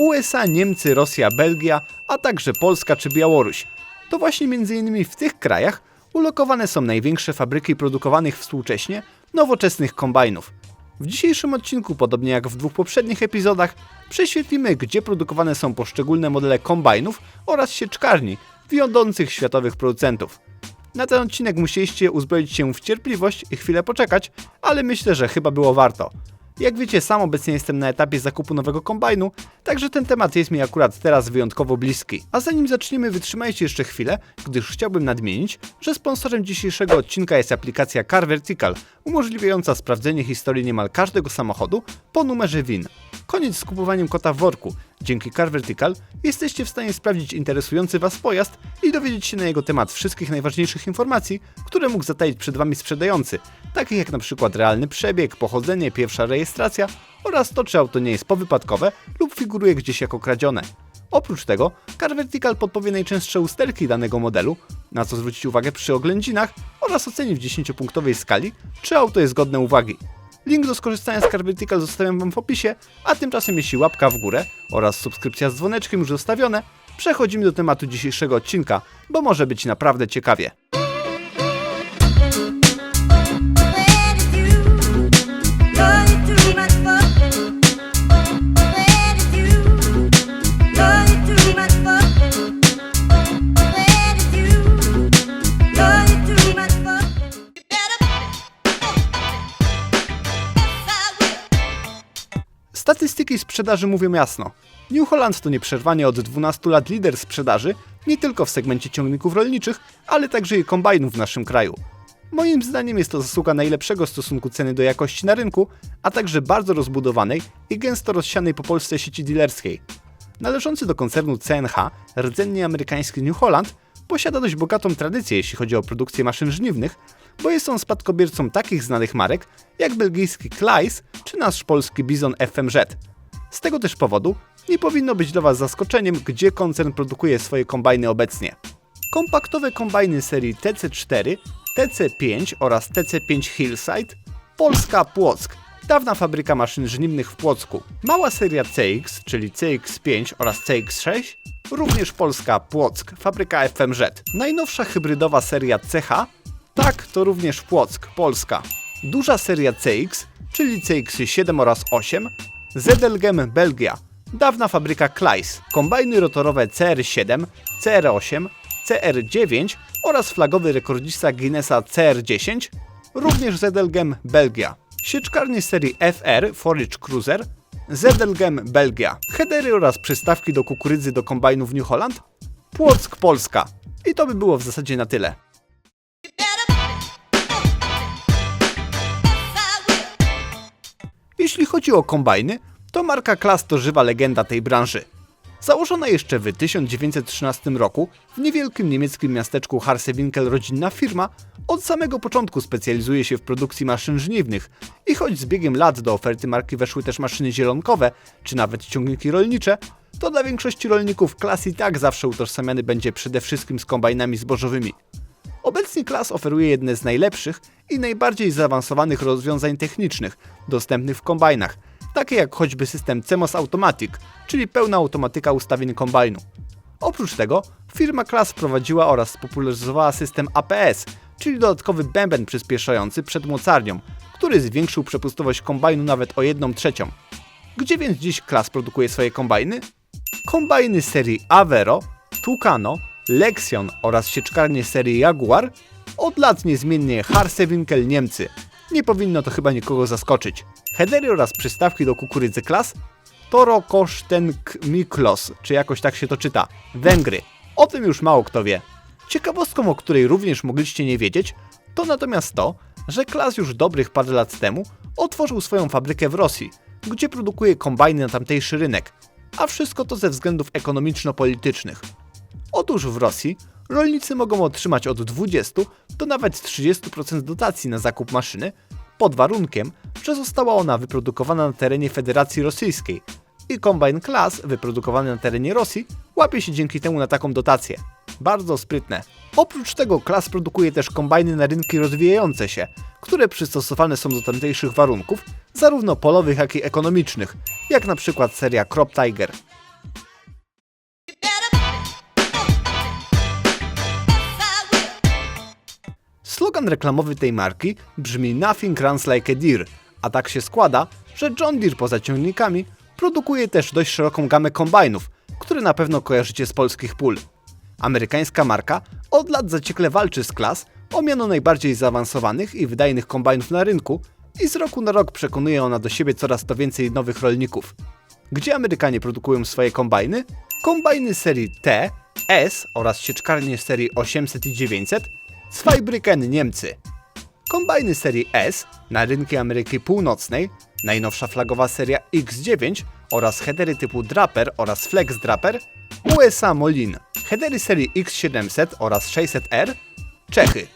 USA, Niemcy, Rosja, Belgia, a także Polska czy Białoruś. To właśnie m.in. w tych krajach ulokowane są największe fabryki produkowanych współcześnie nowoczesnych kombajnów. W dzisiejszym odcinku, podobnie jak w dwóch poprzednich epizodach, prześwietlimy, gdzie produkowane są poszczególne modele kombajnów oraz sieczkarni wiodących światowych producentów. Na ten odcinek musieliście uzbroić się w cierpliwość i chwilę poczekać, ale myślę, że chyba było warto. Jak wiecie, sam obecnie jestem na etapie zakupu nowego kombajnu, także ten temat jest mi akurat teraz wyjątkowo bliski. A zanim zaczniemy, wytrzymajcie jeszcze chwilę, gdyż chciałbym nadmienić, że sponsorem dzisiejszego odcinka jest aplikacja Car Vertical, umożliwiająca sprawdzenie historii niemal każdego samochodu po numerze WIN. Koniec z kupowaniem kota w worku. Dzięki Car Vertical jesteście w stanie sprawdzić interesujący Was pojazd i dowiedzieć się na jego temat wszystkich najważniejszych informacji, które mógł zataić przed Wami sprzedający, takich jak przykład realny przebieg, pochodzenie, pierwsza rejestracja oraz to, czy auto nie jest powypadkowe lub figuruje gdzieś jako kradzione. Oprócz tego, Car Vertical podpowie najczęstsze usterki danego modelu, na co zwrócić uwagę przy oględzinach oraz oceni w 10-punktowej skali, czy auto jest godne uwagi. Link do skorzystania z Car Vertical zostawiam Wam w opisie, a tymczasem jeśli łapka w górę oraz subskrypcja z dzwoneczkiem już zostawione, przechodzimy do tematu dzisiejszego odcinka, bo może być naprawdę ciekawie. Sprzedaży mówią jasno. New Holland to nieprzerwanie od 12 lat lider sprzedaży, nie tylko w segmencie ciągników rolniczych, ale także i kombajnów w naszym kraju. Moim zdaniem jest to zasługa najlepszego stosunku ceny do jakości na rynku, a także bardzo rozbudowanej i gęsto rozsianej po Polsce sieci dealerskiej. Należący do koncernu CNH, rdzennie amerykański New Holland, posiada dość bogatą tradycję jeśli chodzi o produkcję maszyn żniwnych, bo jest on spadkobiercą takich znanych marek jak belgijski Kleis czy nasz polski Bizon FMZ. Z tego też powodu nie powinno być dla Was zaskoczeniem, gdzie koncern produkuje swoje kombajny obecnie. Kompaktowe kombajny serii TC4, TC5 oraz TC5 Hillside, Polska Płock, dawna fabryka maszyn żniwnych w Płocku. Mała seria CX, czyli CX5 oraz CX6, również Polska Płock, fabryka FMZ. Najnowsza hybrydowa seria CH, tak to również Płock, Polska. Duża seria CX, czyli CX7 oraz 8, Zedelgem Belgia, dawna fabryka Kleis, kombajny rotorowe CR7, CR8, CR9 oraz flagowy rekordzista Guinnessa CR10, również Zedelgem Belgia. Sieczkarnie serii FR Forage Cruiser, Zedelgem Belgia. Headery oraz przystawki do kukurydzy do kombajnów New Holland, Płock Polska. I to by było w zasadzie na tyle. Jeśli chodzi o kombajny, to marka Klas to żywa legenda tej branży. Założona jeszcze w 1913 roku w niewielkim niemieckim miasteczku Harsewinkel rodzinna firma od samego początku specjalizuje się w produkcji maszyn żniwnych i choć z biegiem lat do oferty marki weszły też maszyny zielonkowe czy nawet ciągniki rolnicze, to dla większości rolników Klas i tak zawsze utożsamiany będzie przede wszystkim z kombajnami zbożowymi. Obecnie Klas oferuje jedne z najlepszych i najbardziej zaawansowanych rozwiązań technicznych dostępnych w kombajnach, takie jak choćby system CMOS Automatic, czyli pełna automatyka ustawień kombajnu. Oprócz tego firma Klas wprowadziła oraz spopularyzowała system APS, czyli dodatkowy bęben przyspieszający przed mocarnią, który zwiększył przepustowość kombajnu nawet o 1 trzecią. Gdzie więc dziś Klas produkuje swoje kombajny? Kombajny serii Avero, Tucano, Lexion oraz sieczkarnie serii Jaguar od lat niezmiennie Harsewinkel Niemcy. Nie powinno to chyba nikogo zaskoczyć. Headery oraz przystawki do kukurydzy klas Toro Kosztenk Miklos, czy jakoś tak się to czyta, Węgry. O tym już mało kto wie. Ciekawostką, o której również mogliście nie wiedzieć, to natomiast to, że Klas już dobrych parę lat temu otworzył swoją fabrykę w Rosji, gdzie produkuje kombajny na tamtejszy rynek, a wszystko to ze względów ekonomiczno-politycznych. Otóż w Rosji rolnicy mogą otrzymać od 20 do nawet 30% dotacji na zakup maszyny, pod warunkiem, że została ona wyprodukowana na terenie Federacji Rosyjskiej i kombajn Klas wyprodukowany na terenie Rosji łapie się dzięki temu na taką dotację. Bardzo sprytne. Oprócz tego Klas produkuje też kombajny na rynki rozwijające się, które przystosowane są do tamtejszych warunków, zarówno polowych jak i ekonomicznych, jak na przykład seria Crop Tiger. Slogan reklamowy tej marki brzmi Nothing runs like a deer, a tak się składa, że John Deere poza ciągnikami produkuje też dość szeroką gamę kombajnów, które na pewno kojarzycie z polskich pól. Amerykańska marka od lat zaciekle walczy z klas o miano najbardziej zaawansowanych i wydajnych kombajnów na rynku i z roku na rok przekonuje ona do siebie coraz to więcej nowych rolników. Gdzie Amerykanie produkują swoje kombajny? Kombajny serii T, S oraz sieczkarnie serii 800 i 900, Zweibrücken Niemcy. Kombajny serii S na rynki Ameryki Północnej, najnowsza flagowa seria X9 oraz headery typu Draper oraz Flex Draper, USA Molin, headery serii X700 oraz 600R, Czechy.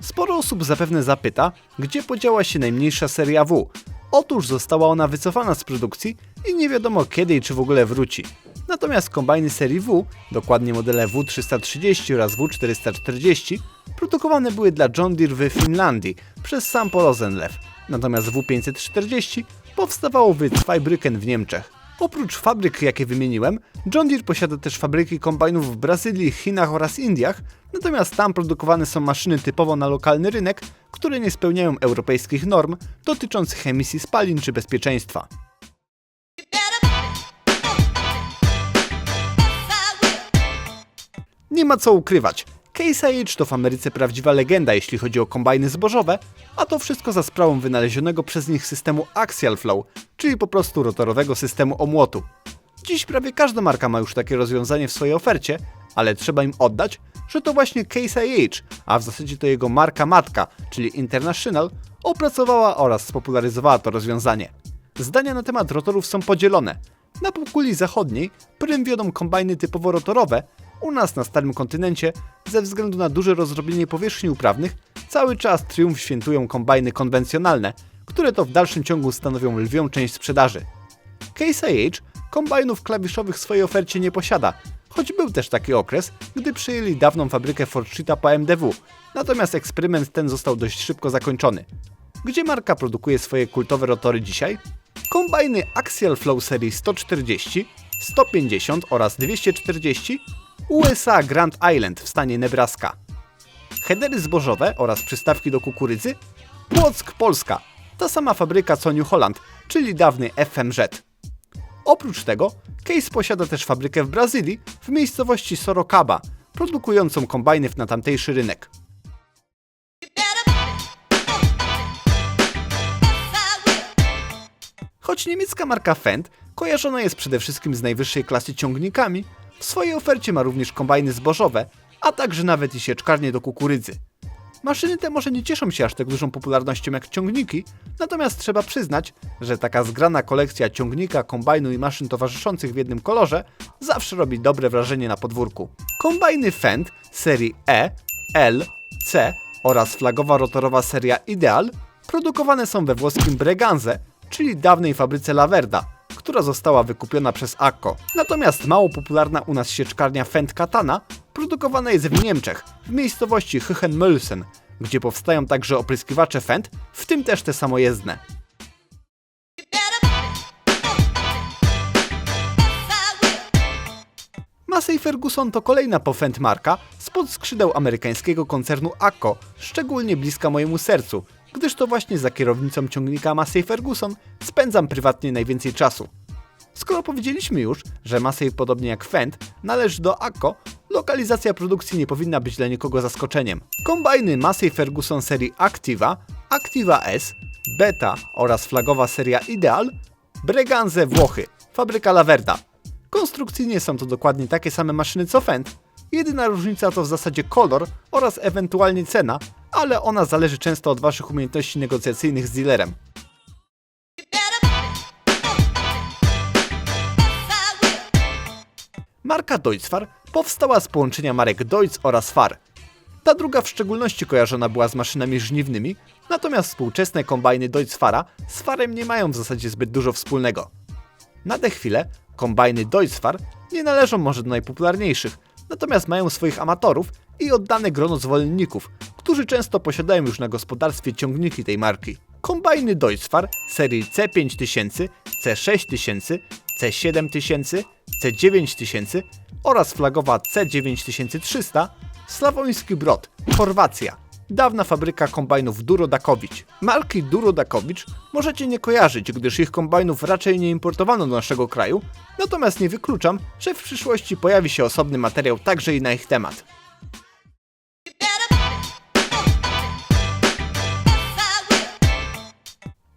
Sporo osób zapewne zapyta, gdzie podziała się najmniejsza seria W. Otóż została ona wycofana z produkcji i nie wiadomo kiedy i czy w ogóle wróci. Natomiast kombajny serii W, dokładnie modele W330 oraz W440, produkowane były dla John Deere w Finlandii przez Sampo Rosenlew, natomiast W540 powstawało w Zweibrücken w Niemczech. Oprócz fabryk, jakie wymieniłem, John Deere posiada też fabryki kombajnów w Brazylii, Chinach oraz Indiach, natomiast tam produkowane są maszyny typowo na lokalny rynek, które nie spełniają europejskich norm dotyczących emisji spalin czy bezpieczeństwa. Nie ma co ukrywać. IH to w Ameryce prawdziwa legenda, jeśli chodzi o kombajny zbożowe, a to wszystko za sprawą wynalezionego przez nich systemu Axial Flow, czyli po prostu rotorowego systemu omłotu. Dziś prawie każda marka ma już takie rozwiązanie w swojej ofercie, ale trzeba im oddać, że to właśnie Case IH, a w zasadzie to jego marka matka, czyli International, opracowała oraz spopularyzowała to rozwiązanie. Zdania na temat rotorów są podzielone. Na półkuli zachodniej prym wiodą kombajny typowo rotorowe, u nas na starym kontynencie, ze względu na duże rozrobienie powierzchni uprawnych, cały czas triumf świętują kombajny konwencjonalne, które to w dalszym ciągu stanowią lwią część sprzedaży. Case IH kombajnów klawiszowych w swojej ofercie nie posiada, choć był też taki okres, gdy przyjęli dawną fabrykę Fordsheeta po MDW, natomiast eksperyment ten został dość szybko zakończony. Gdzie marka produkuje swoje kultowe rotory dzisiaj? Kombajny Axial Flow serii 140, 150 oraz 240 USA Grand Island w stanie Nebraska. Headery zbożowe oraz przystawki do kukurydzy Płock, Polska. Ta sama fabryka co New Holland, czyli dawny FMZ. Oprócz tego, Case posiada też fabrykę w Brazylii, w miejscowości Sorocaba, produkującą kombajny na tamtejszy rynek. Choć niemiecka marka Fendt kojarzona jest przede wszystkim z najwyższej klasy ciągnikami, w swojej ofercie ma również kombajny zbożowe, a także nawet i sieczkarnie do kukurydzy. Maszyny te może nie cieszą się aż tak dużą popularnością jak ciągniki, natomiast trzeba przyznać, że taka zgrana kolekcja ciągnika, kombajnu i maszyn towarzyszących w jednym kolorze zawsze robi dobre wrażenie na podwórku. Kombajny Fendt serii E, L, C oraz flagowa rotorowa seria Ideal produkowane są we włoskim Breganze, czyli dawnej fabryce Laverda, która została wykupiona przez Akko. Natomiast mało popularna u nas sieczkarnia Fendt Katana produkowana jest w Niemczech, w miejscowości Hychenmülsen, gdzie powstają także opryskiwacze Fendt, w tym też te samojezdne. Massey Ferguson to kolejna po Fendt marka spod skrzydeł amerykańskiego koncernu Akko, szczególnie bliska mojemu sercu, gdyż to właśnie za kierownicą ciągnika Massey Ferguson spędzam prywatnie najwięcej czasu. Skoro powiedzieliśmy już, że Massey podobnie jak Fendt należy do Akko, lokalizacja produkcji nie powinna być dla nikogo zaskoczeniem. Kombajny Massey Ferguson serii Activa, Activa S, Beta oraz flagowa seria Ideal, Breganze Włochy, fabryka Laverda. Konstrukcyjnie są to dokładnie takie same maszyny co Fendt. Jedyna różnica to w zasadzie kolor oraz ewentualnie cena, ale ona zależy często od Waszych umiejętności negocjacyjnych z dealerem. Marka Deutzfar powstała z połączenia marek Deutz oraz Far. Ta druga w szczególności kojarzona była z maszynami żniwnymi, natomiast współczesne kombajny Deutzfara z Farem nie mają w zasadzie zbyt dużo wspólnego. Na tę chwilę kombajny Deutzfar nie należą może do najpopularniejszych, natomiast mają swoich amatorów i oddane grono zwolenników, którzy często posiadają już na gospodarstwie ciągniki tej marki. Kombajny Deutzfar serii C5000, C6000, C7000, C9000 oraz flagowa C9300 Slawoński Brod, Chorwacja. Dawna fabryka kombajnów Duro-Dakowicz. Marki Duro-Dakowicz możecie nie kojarzyć, gdyż ich kombajnów raczej nie importowano do naszego kraju, natomiast nie wykluczam, że w przyszłości pojawi się osobny materiał także i na ich temat.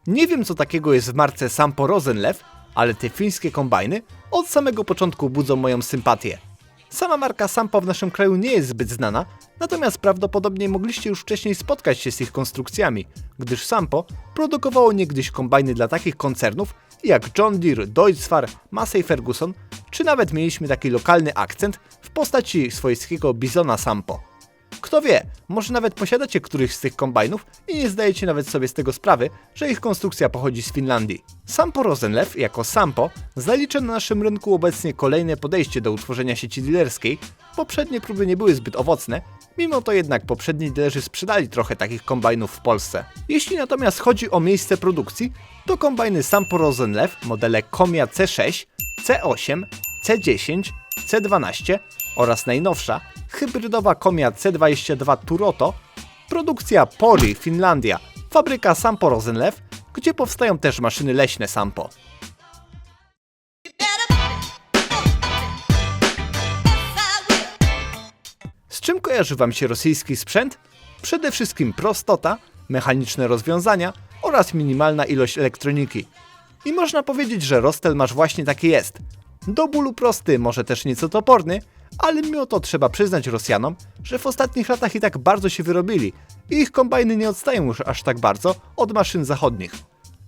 Nie wiem co takiego jest w marce Sampo Rosenlew, ale te fińskie kombajny od samego początku budzą moją sympatię. Sama marka Sampo w naszym kraju nie jest zbyt znana, natomiast prawdopodobnie mogliście już wcześniej spotkać się z ich konstrukcjami, gdyż Sampo produkowało niegdyś kombajny dla takich koncernów jak John Deere, Deutzfahr, Massey Ferguson, czy nawet mieliśmy taki lokalny akcent w postaci swojskiego Bizona Sampo. Kto wie, może nawet posiadacie któryś z tych kombajnów i nie zdajecie nawet sobie z tego sprawy, że ich konstrukcja pochodzi z Finlandii. Sampo Rosenlew jako Sampo zalicza na naszym rynku obecnie kolejne podejście do utworzenia sieci dealerskiej. Poprzednie próby nie były zbyt owocne, mimo to jednak poprzedni dealerzy sprzedali trochę takich kombajnów w Polsce. Jeśli natomiast chodzi o miejsce produkcji, to kombajny Sampo Rosenlew modele Komia C6, C8, C10, C12 oraz najnowsza hybrydowa Komia C22 Turoto, produkcja Pori Finlandia, fabryka Sampo Rosenlew, gdzie powstają też maszyny leśne Sampo. Z czym kojarzy Wam się rosyjski sprzęt? Przede wszystkim prostota, mechaniczne rozwiązania oraz minimalna ilość elektroniki. I można powiedzieć, że Rostel masz właśnie taki jest. Do bólu prosty, może też nieco toporny, ale mimo to trzeba przyznać Rosjanom, że w ostatnich latach i tak bardzo się wyrobili i ich kombajny nie odstają już aż tak bardzo od maszyn zachodnich.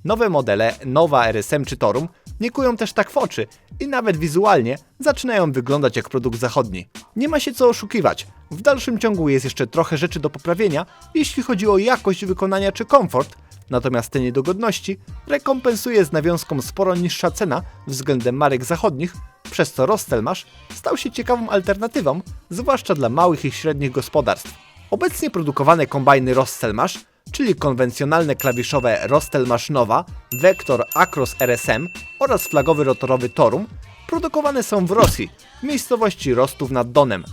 Nowe modele, nowa RSM czy Torum, nie kują też tak w oczy i nawet wizualnie zaczynają wyglądać jak produkt zachodni. Nie ma się co oszukiwać, w dalszym ciągu jest jeszcze trochę rzeczy do poprawienia, jeśli chodzi o jakość wykonania czy komfort, natomiast te niedogodności rekompensuje z nawiązką sporo niższa cena względem marek zachodnich, przez co Rostelmash stał się ciekawą alternatywą, zwłaszcza dla małych i średnich gospodarstw. Obecnie produkowane kombajny Rostelmash, czyli konwencjonalne klawiszowe Rostelmash Nova, Vector Acros RSM oraz flagowy rotorowy Torum, produkowane są w Rosji, w miejscowości Rostów nad Donem.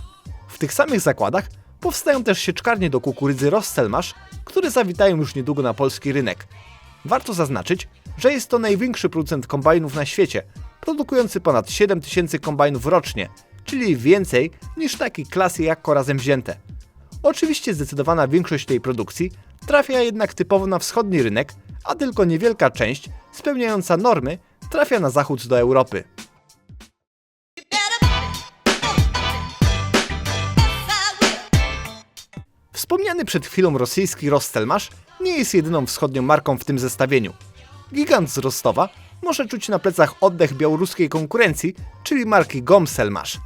W tych samych zakładach powstają też sieczkarnie do kukurydzy Rostelmash, które zawitają już niedługo na polski rynek. Warto zaznaczyć, że jest to największy producent kombajnów na świecie, produkujący ponad 7000 kombajnów rocznie, czyli więcej niż takie klasy jak razem wzięte. Oczywiście zdecydowana większość tej produkcji trafia jednak typowo na wschodni rynek, a tylko niewielka część, spełniająca normy, trafia na zachód do Europy. Wspomniany przed chwilą rosyjski Rostelmash nie jest jedyną wschodnią marką w tym zestawieniu. Gigant z Rostowa może czuć na plecach oddech białoruskiej konkurencji, czyli marki Gomselmash.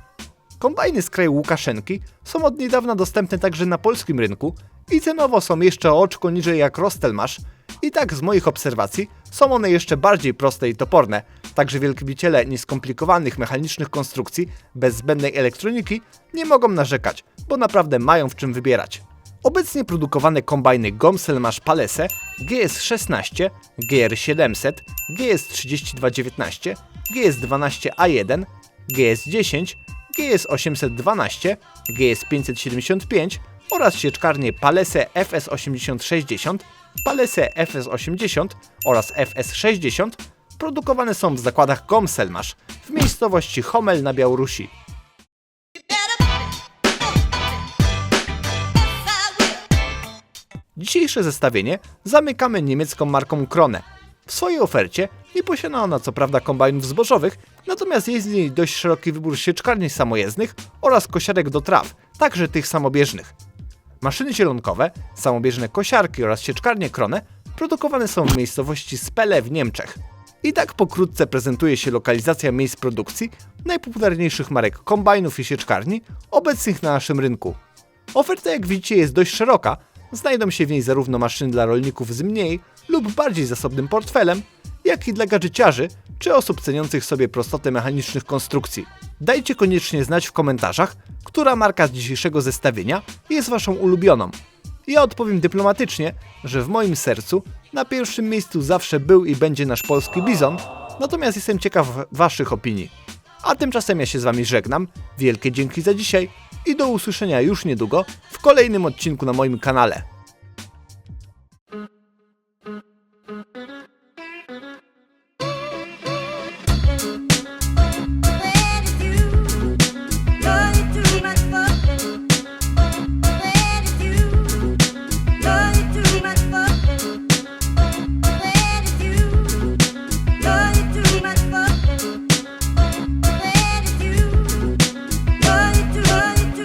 Kombajny z kraju Łukaszenki są od niedawna dostępne także na polskim rynku i cenowo są jeszcze o oczko niżej jak Rostelmash i tak z moich obserwacji są one jeszcze bardziej proste i toporne, także wielbiciele nieskomplikowanych mechanicznych konstrukcji bez zbędnej elektroniki nie mogą narzekać, bo naprawdę mają w czym wybierać. Obecnie produkowane kombajny Gomselmash Palese GS16, GR700, GS3219, GS12A1, GS10, GS812, GS575 oraz sieczkarnie Palese FS8060, Palese FS80 oraz FS60 produkowane są w zakładach Gomselmash w miejscowości Homel na Białorusi. Dzisiejsze zestawienie zamykamy niemiecką marką Krone. W swojej ofercie nie posiada ona co prawda kombajnów zbożowych, natomiast jest w niej dość szeroki wybór sieczkarni samojezdnych oraz kosiarek do traw, także tych samobieżnych. Maszyny zielonkowe, samobieżne kosiarki oraz sieczkarnie Krone produkowane są w miejscowości Spele w Niemczech. I tak pokrótce prezentuje się lokalizacja miejsc produkcji najpopularniejszych marek kombajnów i sieczkarni obecnych na naszym rynku. Oferta jak widzicie jest dość szeroka, znajdą się w niej zarówno maszyny dla rolników z mniej lub bardziej zasobnym portfelem, jak i dla gadżeciarzy czy osób ceniących sobie prostotę mechanicznych konstrukcji. Dajcie koniecznie znać w komentarzach, która marka z dzisiejszego zestawienia jest waszą ulubioną. Ja odpowiem dyplomatycznie, że w moim sercu na pierwszym miejscu zawsze był i będzie nasz polski bizon, natomiast jestem ciekaw waszych opinii. A tymczasem ja się z wami żegnam, wielkie dzięki za dzisiaj i do usłyszenia już niedługo w kolejnym odcinku na moim kanale.